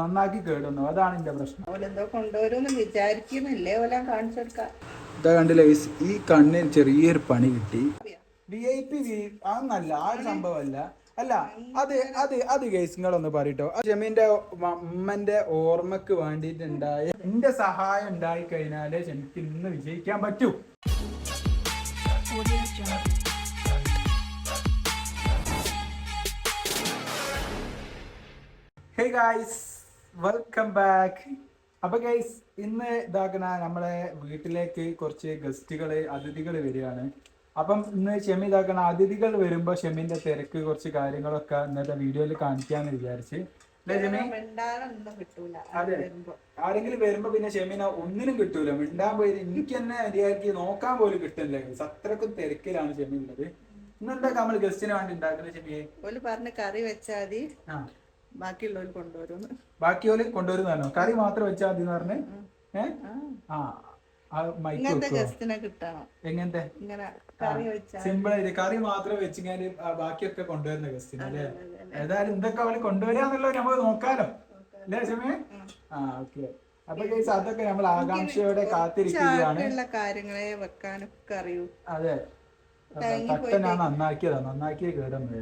നന്നാക്കി കേടുന്നു. അതാണ് എന്റെ പ്രശ്നം. ഓലെന്തോ കൊണ്ടുവരുമെന്ന് വിചാരിക്കുന്നില്ലേ? ഓല കാണിച്ചു കൊടുക്കാം ഇതാ കണ്ടില്ലേ guys, ഈ കണ്ണിന് ചെറിയൊരു പണി കിട്ടി. വി ഐ പി വി അതൊന്നല്ല ആ ഒരു സംഭവമല്ല. അല്ല അത് അത് അത് കേസ് നിങ്ങളൊന്ന് പറയട്ടോ. ജമീന്റെ അമ്മന്റെ ഓർമ്മക്ക് വേണ്ടിയിട്ടുണ്ടായ എന്റെ സഹായം ഉണ്ടായി കഴിഞ്ഞാലേ എനിക്ക് ഇന്ന് വിജയിക്കാൻ പറ്റൂ. ഹേ ഗായ്സ് വെൽക്കം ബാക്ക് അപ്പൊ ഗൈസ് ഇന്ന് ഇതാക്കണ നമ്മളെ വീട്ടിലേക്ക് കുറച്ച് ഗസ്റ്റുകൾ അതിഥികൾ വരികയാണ്. അപ്പം ഇന്ന് ഷെമി ഇതാക്കണ അതിഥികൾ വരുമ്പോ ഷെമിന്റെ തിരക്ക് കുറച്ച് കാര്യങ്ങളൊക്കെ ഇന്നത്തെ വീഡിയോയിൽ കാണിക്കാന്ന് വിചാരിച്ച്. അതെ. ആരെങ്കിലും വരുമ്പോ പിന്നെ ഷെമിന ഒന്നിനും കിട്ടൂല. മിണ്ടാൻ പോയി എനിക്ക് തന്നെ മര്യാദയ്ക്ക് നോക്കാൻ പോലും കിട്ടില്ല. അത്രക്കും തിരക്കിലാണ് ഷെമി ഉള്ളത്. ഇന്നെന്താ നമ്മൾ ഗസ്റ്റിന് വേണ്ടി ഉണ്ടാക്കുന്നത് ഷെമിയെ? പറഞ്ഞ് കറി വെച്ചാൽ ബാക്കിയുള്ളവർ കൊണ്ടുവരുമെന്ന്. ബാക്കിയോൽ കൊണ്ടുവരുന്നതാണോ? കറി മാത്രം വെച്ചാൽ മതി പറഞ്ഞ്? ഏഹ് ആ. എങ്ങനത്തെ? സിമ്പിൾ ആയിട്ട് കറി മാത്രം വെച്ചിങ്ങനെ ബാക്കിയൊക്കെ കൊണ്ടുവരുന്ന ഗസ്റ്റിന് അല്ലേ? ഏതായാലും എന്തൊക്കെ അവൾ കൊണ്ടുവരാന്നുള്ളത് നമ്മൾ നോക്കാലോ. അല്ലേ ചെമ്മേ ആ ഓക്കെ. അപ്പൊ ഗൈസ് അതൊക്കെ നമ്മൾ ആകാംക്ഷയോടെ കാത്തിരിക്കുകയാണ്. കാര്യങ്ങളെ വെക്കാനൊക്കെ അറിയൂ. അതെ. തട്ട ഞാൻ നന്നാക്കിയതാ. നന്നാക്കിയ കേടൊന്നും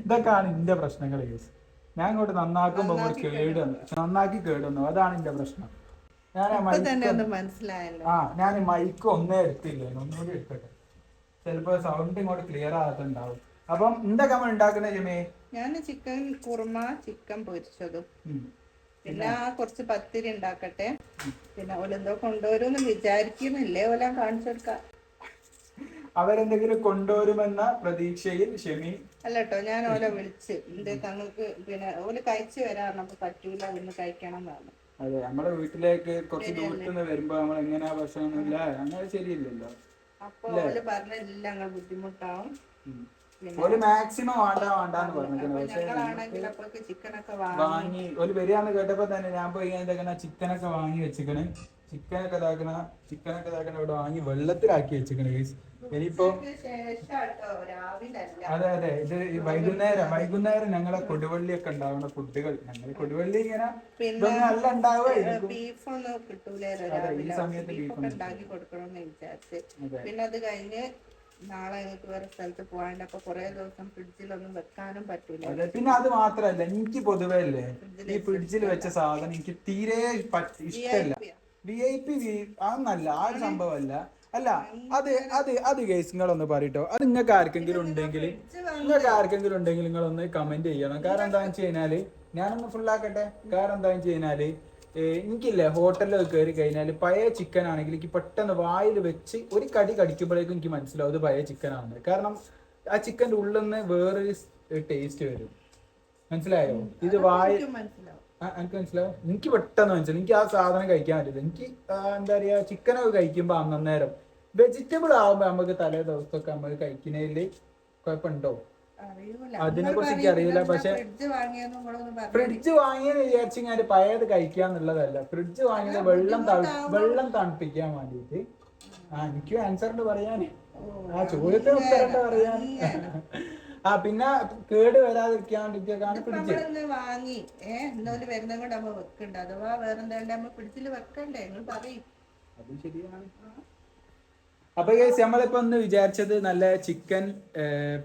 ഇതൊക്കെയാണ് എന്റെ പ്രശ്നങ്ങൾ കേസ് ഞാൻ ഇങ്ങോട്ട് നന്നാക്കുമ്പോ ഇങ്ങോട്ട് കേട് വന്നു. നന്നാക്കി കേടുന്നു അതാണ് എന്റെ പ്രശ്നം. ഞാൻ ആ ഞാൻ മൈക്ക് ഒന്നേ എടുത്തില്ല? ഒന്നുകൂടി എടുക്കട്ടെ ചിലപ്പോ സൗണ്ട് ഇങ്ങോട്ട് ക്ലിയർ ആകത്തുണ്ടാവും. അപ്പം എന്തൊക്കെ നമ്മൾ ഉണ്ടാക്കുന്ന ജമേ? ഞാൻ ചിക്കൻ കുറുമ ചിക്കൻ പൊരിച്ചതും. പിന്നെ കുറച്ച് പത്തിരി ഉണ്ടാക്കട്ടെ. പിന്നെ ഓലെന്തോ കൊണ്ടുവരുമെന്ന് വിചാരിക്കുന്നില്ലേ? ഓല കാണിച്ചു കൊടുക്കാം. അവരെന്തെങ്കിലും കൊണ്ടുവരുമെന്ന പ്രതീക്ഷയിൽ ഷെമി അല്ല കേട്ടോ ഞാൻ ഓല വിളിച്ച്. എന്തേ തങ്ങൾക്ക് പിന്നെ ഓൽ കഴിച്ചു വരാൻ നമുക്ക് പറ്റൂല ഒന്ന് കഴിക്കണം എന്നാണ് അതെ നമ്മുടെ വീട്ടിലേക്ക് കുറച്ച് ദൂരത്ത് നിന്ന് വരുമ്പോ നമ്മൾ എങ്ങനെയാ ഭക്ഷണം ഇല്ല അങ്ങനെ ശരിയില്ലല്ലോ. അപ്പൊ ഓൽ പറഞ്ഞില്ല ഞങ്ങൾ ബുദ്ധിമുട്ടാവും. ഒരു മാക്സിമം വേണ്ട വേണ്ടാന്ന് അപ്പൊ പക്ഷെ വാങ്ങി വാങ്ങി ഒരു വരികയാന്ന് കേട്ടപ്പോ തന്നെ ഞാൻ പോയി എന്തൊക്കെ ചിക്കനൊക്കെ വാങ്ങി വെച്ചിക്കണ്. ചിക്കനൊക്കെ ഇതാക്കണ ചിക്കനൊക്കെ ഇതാക്കണ ഇവിടെ വാങ്ങി വെള്ളത്തിലാക്കി വെച്ചിരിക്കണ ഗൈസ് ഇനിയിപ്പോ അതെ അതെ. ഇത് വൈകുന്നേരം വൈകുന്നേരം ഞങ്ങളെ കൊടുവള്ളി ഒക്കെ ഉണ്ടാവുന്ന ഫുഡുകൾ ഞങ്ങൾ കൊടുവള്ളി ഇങ്ങനെ നല്ല ബീഫൊന്നും കിട്ടൂലല്ലോ അതെ, ഈ സമയത്ത് ബീഫ് ഉണ്ടാക്കി കൊടുക്കണമെന്ന് വിചാരിച്ച്. പിന്നെ അത് കഴിഞ്ഞ് നാളെ വേറെ സ്ഥലത്ത് പോകാണ്ട് അപ്പൊ കുറെ ദിവസം ഫ്രിഡ്ജിലൊന്നും വെക്കാനും പറ്റൂല. പിന്നെ അത് മാത്രല്ല എനിക്ക് പൊതുവേ അല്ലേ ഈ ഫ്രിഡ്ജിൽ വെച്ച സാധനം എനിക്ക് തീരെ ഇഷ്ടമല്ല വി ഐ പി വി അതൊന്നല്ല ആ ഒരു സംഭവമല്ല. അല്ല അത് അത് അത് കേസ് നിങ്ങളൊന്ന് പറയട്ടോ. അത് നിങ്ങൾക്ക് ആർക്കെങ്കിലും ഉണ്ടെങ്കിൽ നിങ്ങൾക്ക് ആർക്കെങ്കിലും ഉണ്ടെങ്കിൽ നിങ്ങളൊന്ന് കമന്റ് ചെയ്യണം. കാരണം എന്താണെന്ന് വെച്ച് കഴിഞ്ഞാൽ ഞാനൊന്ന് ആക്കട്ടെ? കാരണം എന്താണെന്ന് വെച്ച് കഴിഞ്ഞാൽ ഏ, എനിക്കില്ലേ ഹോട്ടലിൽ കയറി കഴിഞ്ഞാൽ പഴയ ചിക്കൻ ആണെങ്കിൽ എനിക്ക് പെട്ടെന്ന് വായിൽ വെച്ച് ഒരു കടി കടിക്കുമ്പോഴേക്കും എനിക്ക് മനസ്സിലാവും ഇത് പഴയ ചിക്കൻ ആണെന്ന്. കാരണം ആ ചിക്കന്റെ ഉള്ളിൽ നിന്ന് വേറൊരു ടേസ്റ്റ് വരും. മനസ്സിലായോ? ഇത് വായ എനിക്ക് മനസ്സിലാവും എനിക്ക് പെട്ടെന്ന് മനസ്സിലാവും എനിക്ക് ആ സാധനം കഴിക്കാൻ പറ്റില്ല. എനിക്ക് എന്താ പറയുക ചിക്കനൊക്കെ കഴിക്കുമ്പോൾ അന്നേരം വെജിറ്റബിൾ ആകുമ്പോൾ നമുക്ക് തലേ ദിവസമൊക്കെ നമ്മൾ കഴിക്കുന്നതിൽ കുഴപ്പമുണ്ടോ? അതിനെ കുറിച്ച് എനിക്ക് അറിയില്ല പക്ഷെ ഫ്രിഡ്ജ് വാങ്ങിയെന്ന് വിചാരിച്ചു ഞാൻ പഴയത് കഴിക്കുക എന്നുള്ളതല്ല. ഫ്രിഡ്ജ് വാങ്ങിയത് വെള്ളം വെള്ളം തണുപ്പിക്കാൻ വേണ്ടിയിട്ട്. ആ എനിക്ക് ആൻസർ ഉണ്ട് പറയാൻ ആ ചോദ്യത്തിന് ഉത്തരം പറയാൻ ആ പിന്നെ കേട് ഫ്രിഡ്ജ്. നമ്മളിന്ന് വാങ്ങി ഏഹ് എന്തോൽ വരുന്ന കൊണ്ട് നമ്മൾ വെക്കണ്ട? അഥവാ വേറെ എന്തായാലും നമ്മ ഫ്രിഡ്ജിൽ വെക്കണ്ടേ? നിങ്ങൾ പറയും. അത് ശരിയാണ്. അപ്പൊ ഗൈസ് നമ്മളിപ്പോ ഒന്ന് വിചാരിച്ചത് നല്ല ചിക്കൻ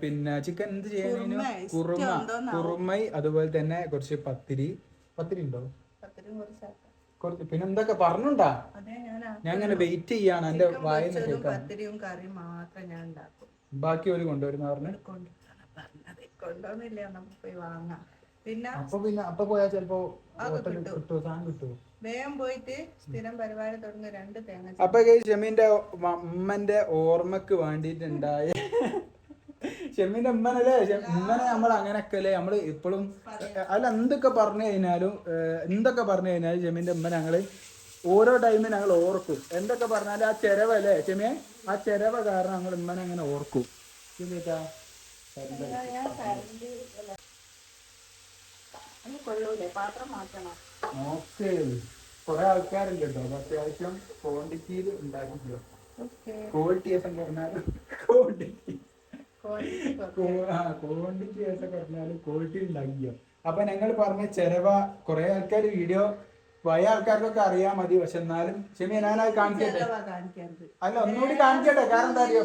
പിന്നെ ചിക്കൻ എന്ത് ചെയ്യാനും കുറുമ കുറുമൈ അതുപോലെ തന്നെ കുറച്ച് പത്തിരി. പത്തിരി ഉണ്ടോ? കുറച്ച് പിന്നെ എന്തൊക്കെ പറഞ്ഞുണ്ടാ? ഞാൻ ഇങ്ങനെ വെയിറ്റ് ചെയ്യാണ് എന്റെ വായന ബാക്കി ഒരു കൊണ്ടുവരുന്ന പറഞ്ഞു? പറഞ്ഞത്. കൊണ്ടുവന്നില്ല നമുക്ക് പോയി വാങ്ങാം. പിന്നെ അപ്പൊ പിന്നെ അപ്പൊ പോയാൽ ചിലപ്പോ ഹോട്ടലിൽ കിട്ടുമോ സാധനം കിട്ടുമോ വേഗം പോയിട്ട് സ്ഥിരം പരിപാടി തുടങ്ങി രണ്ട് തേങ്ങ അപ്പൊ ഷെമീന്റെ അമ്മന്റെ ഓർമ്മക്ക് വേണ്ടിയിട്ടുണ്ടായ ഷെമീന്റെ ഉമ്മനല്ലേ? ഉമ്മനെ നമ്മൾ അങ്ങനെയൊക്കെ അല്ലേ നമ്മൾ ഇപ്പോഴും അല്ല എന്തൊക്കെ പറഞ്ഞു കഴിഞ്ഞാലും എന്തൊക്കെ പറഞ്ഞു കഴിഞ്ഞാലും ഷെമീന്റെ ഉമ്മ ഞങ്ങൾ ഓരോ ടൈമിൽ ഞങ്ങൾ ഓർക്കും. എന്തൊക്കെ പറഞ്ഞാലും ആ ചെരവല്ലേ ഷെമിയെ ആ ചെരവ കാരണം ഞങ്ങൾ ഉമ്മനെ അങ്ങനെ ഓർക്കും. ഇല്ലേട്ടാ? ഓക്കെ കുറെ ആൾക്കാരുണ്ട് കേട്ടോ അത് അത്യാവശ്യം ക്വാണ്ടിറ്റിയിൽ ഉണ്ടാക്കിക്കോ ഓക്കെ ക്വാളിറ്റി ഒക്കെ പറഞ്ഞാലും ക്വാണ്ടിറ്റി ക്വാണ്ടിറ്റി ഒക്കെ ക്വാളിറ്റി ഉണ്ടാക്കിയോ അപ്പൊ ഞങ്ങൾ പറഞ്ഞ ചെലവ കുറെ ആൾക്കാർ വീഡിയോ പഴയ ആൾക്കാർക്കൊക്കെ അറിയാൻ മതി. പക്ഷെ എന്നാലും ക്ഷമി ഞാനത് കാണിക്കട്ടെ? അല്ല ഒന്നുകൂടി കാണിക്കട്ടെ? കാരണം എന്താ അറിയോ?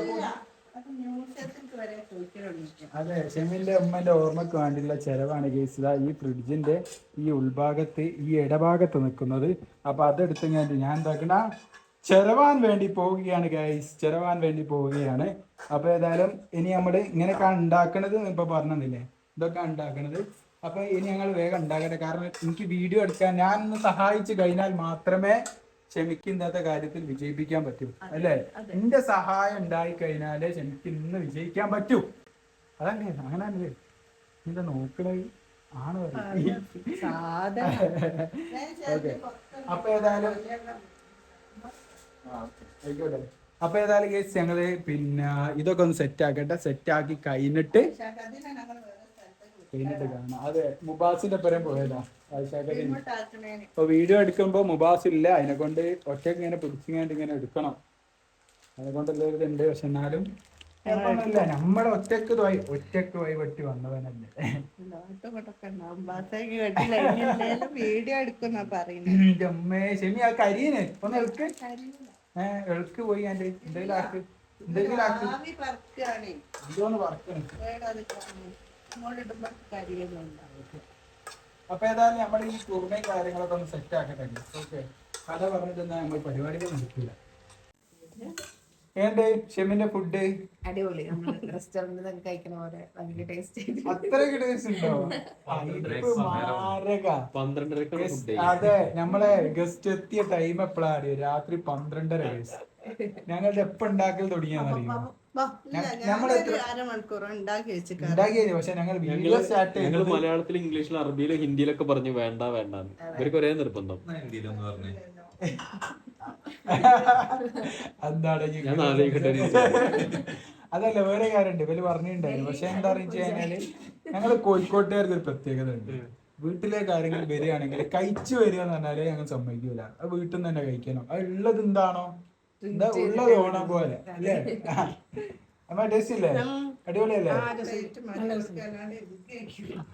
അത് ഷെമിന്റെ ഉമ്മന്റെ ഓർമ്മക്ക് വേണ്ടിയുള്ള ചെലവാണ് കേസ് ഇതാ ഈ ഫ്രിഡ്ജിന്റെ ഈ ഉൾഭാഗത്ത് ഈ ഇടഭാഗത്ത് നിൽക്കുന്നത്. അപ്പൊ അതെടുത്ത് ഞാൻ ഞാൻ എന്താക്കണ ചെലവാൻ വേണ്ടി പോവുകയാണ് ഗൈസ് ചെലവാൻ വേണ്ടി പോവുകയാണ്. അപ്പൊ ഏതായാലും ഇനി നമ്മൾ ഇങ്ങനെയൊക്കെ ഉണ്ടാക്കണത് ഇപ്പൊ പറഞ്ഞില്ലേ? ഇതൊക്കെ ഉണ്ടാക്കണത്. അപ്പൊ ഇനി ഞങ്ങൾ വേഗം ഉണ്ടാക്കട്ടെ. കാരണം എനിക്ക് വീഡിയോ എടുക്കാൻ ഞാൻ ഒന്ന് സഹായിച്ചു കഴിഞ്ഞാൽ മാത്രമേ ക്ഷമിക്ക് ഇന്നത്തെ കാര്യത്തിൽ വിജയിപ്പിക്കാൻ പറ്റൂ. അല്ലേ? എന്റെ സഹായം ഉണ്ടായി കഴിഞ്ഞാലേ ക്ഷമിക്ക് ഇന്ന് വിജയിക്കാൻ പറ്റൂ. അതല്ലേ? അങ്ങനല്ലേ? നിന്റെ നോക്കണേ ആണ് ഓക്കെ. അപ്പൊ ഏതായാലും ആയിക്കോട്ടെ. അപ്പൊ ഏതായാലും കേസ് ഞങ്ങൾ പിന്നെ ഇതൊക്കെ ഒന്ന് സെറ്റ് ആക്കട്ടെ. സെറ്റ് ആക്കി കഴിഞ്ഞിട്ട് കഴിഞ്ഞിട്ട് കാണാം അതെ മുബാസിന്റെ പരം പോയതാ ഇപ്പൊ വീഡിയോ എടുക്കുമ്പോ മുബാസ് ഇല്ല അതിനെ കൊണ്ട് ഒറ്റയ്ക്ക് ഇങ്ങനെ പിടിച്ചിങ്ങാണ്ട് ഇങ്ങനെ എടുക്കണം. അതിനെ കൊണ്ടുള്ള ഒരു ഇതുണ്ട് പക്ഷെ എന്നാലും ഇല്ല നമ്മളെ ഒറ്റയ്ക്ക് പോയി ഒറ്റയ്ക്ക് പോയി വെട്ടി വന്നവനല്ലേ. വീഡിയോ എടുക്കുന്ന പറയുന്നത് അമ്മേ ആ കരിയനെ ഒന്ന് എളുക്ക്. ഏഹ് എളുക്ക് പോയി എന്റെ എന്തെങ്കിലും ആക്ക്. എന്തെങ്കിലും ആക്ക്. എന്തോന്ന് പറക്കണം അപ്പൊ ഏതായാലും നമ്മുടെ ഈ കുറുമയും കാര്യങ്ങളൊക്കെ ഒന്ന് സെറ്റ് ആക്കട്ടെ. ഓക്കെ. കഥ പറഞ്ഞിട്ട് നമ്മൾ പരിപാടികൾ നടക്കില്ല ഏണ്ടേ ഷെമിന്റെ ഫുഡ് അടിപൊളി. നമ്മൾ റെസ്റ്റോറന്റിൽ നിന്ന് കഴിക്കണ പോലെ ഭയങ്കര ടേസ്റ്റ് അത്രയൊക്കെ ഉണ്ടോ? അതെ നമ്മളെ ഗസ്റ്റ് എത്തിയ ടൈം എപ്പോഴാണ് രാത്രി പന്ത്രണ്ടര വയസ്സ് ഞങ്ങളുടെ എപ്പോ ഉണ്ടാക്കൽ തുടങ്ങിയാന്നറിയോ? ഞങ്ങൾ മലയാളത്തിലും ഇംഗ്ലീഷിലും അറബിയിലും ഹിന്ദിയിലൊക്കെ പറഞ്ഞു വേണ്ട വേണ്ട ഇവർക്ക് ഒരേ നിർബന്ധം. അതല്ല വേറെ കാര്യമുണ്ട്. ഇവർ പറഞ്ഞിട്ടുണ്ടായിരുന്നു. പക്ഷെ എന്താ വെച്ച് കഴിഞ്ഞാൽ ഞങ്ങൾ കോഴിക്കോട്ടുകാർക്ക് ഒരു പ്രത്യേകത ഉണ്ട്. വീട്ടിലെ കാര്യങ്ങൾ വരികയാണെങ്കിൽ കഴിച്ചു വരിക എന്ന് പറഞ്ഞാൽ ഞങ്ങൾ സമ്മതിക്കൂല. അത് വീട്ടിൽ നിന്ന് തന്നെ കഴിക്കണം. അത് ഉള്ളത് എന്താണോ എന്താ ഉള്ളത് ഓണം പോലെ അല്ലേ? അമ്മ ടേസ്റ്റ് ഇല്ലേ അടിപൊളിയല്ലേ? എനിക്ക് ഇരിക്കുന്നത്.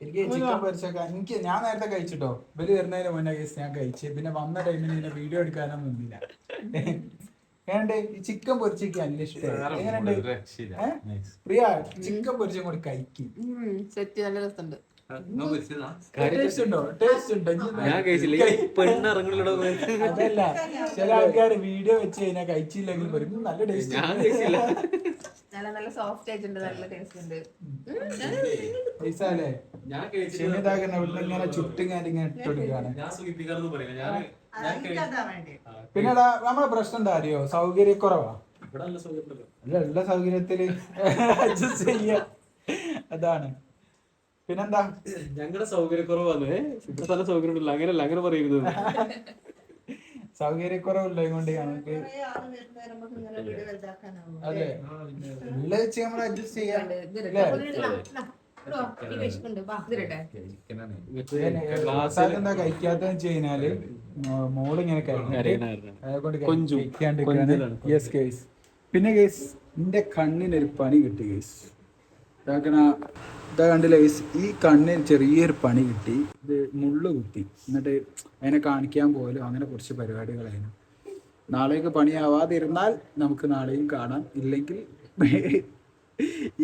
എനിക്ക് ചിക്കൻ പൊരിച്ചൊക്കെ എനിക്ക് ഞാൻ നേരത്തെ കഴിച്ചിട്ടോ? ഇവർ വരുന്നതിന് മുന്നേ കേസ് ഞാൻ കഴിച്ച്. പിന്നെ വന്ന ടൈമിൽ ഇങ്ങനെ വീഡിയോ എടുക്കാനൊന്നും നിന്നില്ല ഏണ്ട് ഈ ചിക്കൻ പൊരിച്ചൊക്കെ നല്ല എങ്ങനെയുണ്ട്? പ്രിയ ചിക്കൻ പൊരിച്ചും കൂടി കഴിക്കും. സെറ്റ് നല്ല രസമുണ്ട്. ഞാൻ കഴിച്ചില്ല. ഈ പെണ്ണ് ഇറങ്ങണില്ലടോ അതല്ല. ചില ആൾക്കാർ വീഡിയോ വെച്ച് കഴിഞ്ഞാൽ കഴിച്ചില്ലെങ്കിൽ നല്ല ടേസ്റ്റ് ഞാൻ കഴിച്ചില്ല. നല്ല നല്ല സോഫ്റ്റ് ആയിട്ടുണ്ട് നല്ല ടേസ്റ്റ് ഉണ്ട്. ഞാൻ ഇങ്ങനെ ഇട്ടെടുക്കുകയാണ് വേണ്ടേ. പിന്നെടാ നമ്മളെ പ്രശ്നം എന്താ അറിയോ? സൗകര്യക്കുറവാ. ഇവിടെ അല്ല ഉള്ള സൗകര്യത്തിൽ അഡ്ജസ്റ്റ് ചെയ്യ. അതാണ്. പിന്നെന്താ? ഞങ്ങളുടെ സൗകര്യക്കുറവാണ്. ഏ, ഇവിടെ സൗകര്യം ഉണ്ടല്ലോ അങ്ങനെയല്ല അങ്ങനെ പറയരുത്. സൗകര്യക്കുറവില്ല കൊണ്ട് ഞങ്ങൾക്ക് കുറേ നമുക്ക് ഇങ്ങനെ വീഡിയോ വലുതാക്കാനാവും. അതെ. ഉള്ള വെച്ച് നമ്മൾ അഡ്ജസ്റ്റ് ചെയ്യാം. എന്താ കഴിക്കാത്തെന്ന് വെച്ച് കഴിഞ്ഞാൽ മോൾ ഇങ്ങനെ കരയണായിരുന്നു. കൊഞ്ചും. കൊഞ്ചലാണ്. യെസ് കേസ് പിന്നെ കേസ് എന്റെ കണ്ണിനൊരു പണി കിട്ടി കേസ് ഇതാക്കണ ഇതാ കണ്ടില്ല ഈ കണ്ണിന് ചെറിയൊരു പണി കിട്ടി. ഇത് മുള്ളു കുത്തി. എന്നിട്ട് അതിനെ കാണിക്കാൻ പോലും അങ്ങനെ കുറച്ച് പരിപാടികളായിരുന്നു. നാളേക്ക് പണിയാവാതിരുന്നാൽ നമുക്ക് നാളെയും കാണാം. ഇല്ലെങ്കിൽ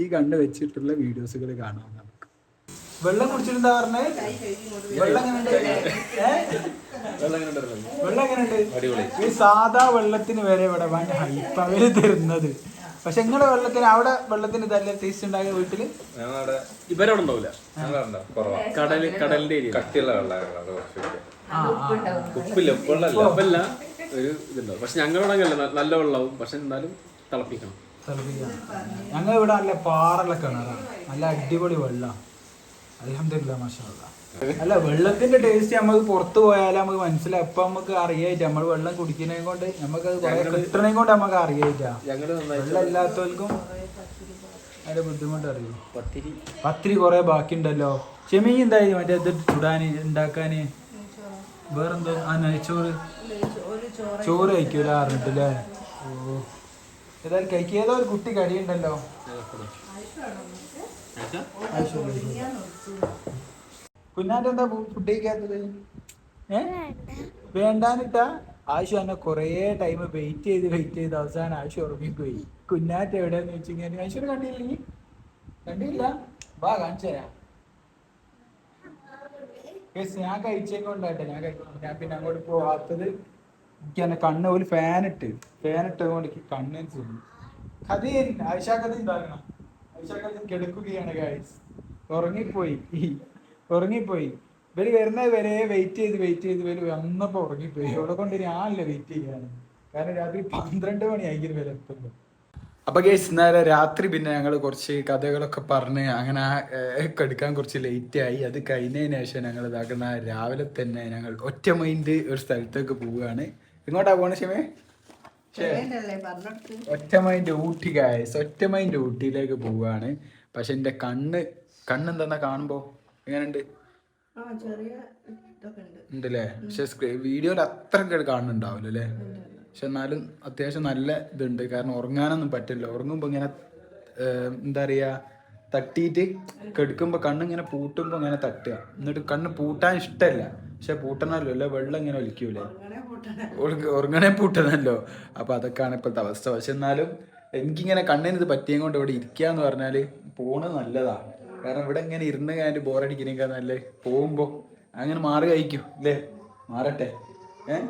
ഈ കണ്ണ് വെച്ചിട്ടുള്ള വീഡിയോസുകൾ കാണാം നമുക്ക്. വെള്ളം കുടിച്ചിട്ടുണ്ടാ പറഞ്ഞേ വെള്ളം? വെള്ളം എങ്ങനെയുണ്ട് ഈ സാധാ വെള്ളത്തിന് വരെ ഇവിടെ ഭയങ്കര ഹൈപ്പ് അവർ തരുന്നത് പക്ഷെ നിങ്ങളുടെ വെള്ളത്തിന് അവിടെ വെള്ളത്തിന് ഇതല്ല ടേസ്റ്റ് ഉണ്ടായ വീട്ടിൽ? ഞങ്ങളവിടെ ഇവരവിടെ ഉണ്ടാവില്ല ഞങ്ങളുണ്ടോ കുറവാ. കടൽ കടലിന്റെ ഏരിയ കട്ടിയുള്ള. ഉപ്പില്ല ഉപ്പുള്ളല്ല ഉപ്പല്ല ഒരു ഇതുണ്ടാവും. പക്ഷെ ഞങ്ങളുടെ അങ്ങനല്ല. നല്ല വെള്ളവും പക്ഷെ എന്നാലും തിളപ്പിക്കണം. ഞങ്ങൾ ഇവിടെ നല്ല കിണറാണ്. നല്ല അടിപൊളി വെള്ളം അലഹമില്ല മാഷാല്ല അല്ല വെള്ളത്തിന്റെ ടേസ്റ്റ് നമുക്ക് പുറത്തു പോയാലും നമുക്ക് മനസ്സിലായി അപ്പൊ നമുക്ക് അറിയായിട്ട്. നമ്മൾ വെള്ളം കുടിക്കുന്നതിനെ കൊണ്ട് നമുക്ക് കിട്ടണേ കൊണ്ട് നമുക്ക് അറിയായിട്ടാ. വെള്ളം ഇല്ലാത്തവർക്കും അതിന്റെ ബുദ്ധിമുട്ട് അറിയും? പത്തിരി. പത്തിരി കുറെ ബാക്കിയുണ്ടല്ലോ. ചെമി എന്തായി? മറ്റേ ഇത് ചുടാന് ഉണ്ടാക്കാന് വേറെന്തോ? ആ നെയ്ച്ചോറ്. ഒരു ചോറ് ചോറ് കഴിക്കൂല അറിഞ്ഞിട്ടില്ലേ ഓ. ഏതായാലും കഴിക്കുക ഏതോ ഒരു കുട്ടി കടിയുണ്ടല്ലോ. കുഞ്ഞാന്റെ എന്താ ഫുഡ് ഏ? വേണ്ടാനിട്ടാ ആശു എന്നെ കൊറേ ടൈം വെയിറ്റ് ചെയ്ത് വെയിറ്റ് ചെയ്ത് അവസാനം ആശു ഉറങ്ങിപ്പോയി കുഞ്ഞാറ്റ എവിടെയെന്ന് വെച്ച് കഴിഞ്ഞാൽ ആശുവിനെ കണ്ടില്ലേ? കണ്ടില്ല? വാ കാണിച്ചു തരാം. ഞാൻ കഴിച്ചേക്കൊണ്ടാട്ടെ ഞാൻ ഞാൻ പിന്നെ അങ്ങോട്ട് പോവാത്തത് എനിക്ക് എന്നെ കണ്ണ് ഒരു ഫാൻ ഇട്ടതുകൊണ്ട് എനിക്ക് കണ്ണ് ചെയ്യും കഥീൻ ആയിഷാ കഥ ഇതാകണം ആയിഷാ കഥ കിടക്കുകയാണ് ഗായ്സ് ഉറങ്ങിപ്പോയി. ഉറങ്ങിപ്പോയി. ഇവർ വരുന്നത് വരെ വെയിറ്റ് ചെയ്ത് വെയിറ്റ് ചെയ്ത് ഇവർ വന്നപ്പോ ഉറങ്ങിപ്പോയി. ഇവിടെ കൊണ്ട് ഞാനല്ല വെയിറ്റ് ചെയ്യാണ് കാരണം രാത്രി പന്ത്രണ്ട് മണി ആയിരിക്കും വരെ എത്തുമ്പോ അപ്പൊ ഗേസ് ഇന്നലെ രാത്രി പിന്നെ ഞങ്ങൾ കുറച്ച് കഥകളൊക്കെ പറഞ്ഞ് അങ്ങനെ എടുക്കാൻ കുറച്ച് ലേറ്റ് ആയി. അത് കഴിഞ്ഞതിന് ശേഷം ഞങ്ങൾ ഇതാക്കുന്ന രാവിലെ തന്നെ ഞങ്ങൾ ഒറ്റ മൈൻഡ് ഒരു സ്ഥലത്തേക്ക് പോവുകയാണ്. ഇങ്ങോട്ടാ പോണ ക്ഷമേ ഒറ്റ മൈൻഡ് ഊട്ടി ഗായസ് ഒറ്റ മൈൻഡ് ഊട്ടിയിലേക്ക് പോവുകയാണ്. പക്ഷെ എന്റെ കണ്ണ് കണ്ണെന്താ കാണുമ്പോൾ കാണുമ്പോ? എങ്ങനെയുണ്ട്? ഉണ്ടല്ലേ? പക്ഷെ വീഡിയോയിൽ അത്ര കാണുന്നുണ്ടാവില്ല അല്ലേ? പക്ഷെ എന്നാലും അത്യാവശ്യം നല്ല ഇതുണ്ട്. കാരണം ഉറങ്ങാനൊന്നും പറ്റില്ല. ഉറങ്ങുമ്പോൾ ഇങ്ങനെ എന്താ പറയുക തട്ടിയിട്ട് കെടുക്കുമ്പോൾ കണ്ണിങ്ങനെ പൂട്ടുമ്പോൾ ഇങ്ങനെ തട്ടുക. എന്നിട്ട് കണ്ണ് പൂട്ടാൻ ഇഷ്ടമല്ല പക്ഷെ പൂട്ടണല്ലോ അല്ലെ? വെള്ളം ഇങ്ങനെ ഒലിക്കൂലേ? ഉറങ്ങ- ഉറങ്ങണേ പൂട്ടണല്ലോ അപ്പൊ അതൊക്കെയാണ് ഇപ്പോഴത്തെ അവസ്ഥ. പക്ഷെ എന്നാലും എനിക്കിങ്ങനെ കണ്ണിന് ഇത് പറ്റിയത് കൊണ്ട് ഇവിടെ ഇരിക്കുക എന്ന് പറഞ്ഞാൽ പോണത് നല്ലതാ കാരണം ഇവിടെ ഇങ്ങനെ ഇരുന്ന് കഴിഞ്ഞിട്ട് ബോറടിക്കുന്നേക്കാൾ നല്ലേ പോകുമ്പോ അങ്ങനെ മാറി കഴിക്കും അല്ലേ? മാറട്ടെ. ഏഹ്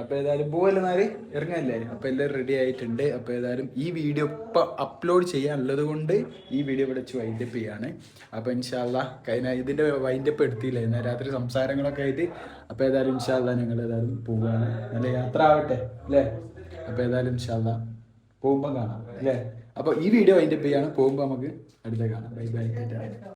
അപ്പൊ ഏതായാലും പോവല്ലേ ഇറങ്ങല്ലേ? അപ്പൊ എല്ലാവരും റെഡി ആയിട്ടുണ്ട്. അപ്പൊ ഏതായാലും ഈ വീഡിയോ ഇപ്പൊ അപ്ലോഡ് ചെയ്യാനുള്ളത് കൊണ്ട് ഈ വീഡിയോ ഇവിടെ വെച്ച് വൈൻഡപ്പ് ചെയ്യാണ്. അപ്പൊ ഇൻഷാല്ല കഴിഞ്ഞ ഇതിന്റെ വൈൻഡപ്പ് എടുത്തില്ല? ഇന്ന് രാത്രി സംസാരങ്ങളൊക്കെ ആയിട്ട്. അപ്പൊ ഏതായാലും ഇൻഷാല്ല ഞങ്ങൾ ഏതായാലും പോവുകയാണ് നല്ല യാത്ര ആവട്ടെ അല്ലേ? അപ്പൊ ഏതായാലും ഇൻഷാല്ല പോകുമ്പോൾ കാണാം അല്ലേ? അപ്പോൾ ഈ വീഡിയോ വൈൻഡപ്പ് ചെയ്യാണ്. പോകുമ്പോൾ നമുക്ക് അടുത്ത കാണാം. Bye bye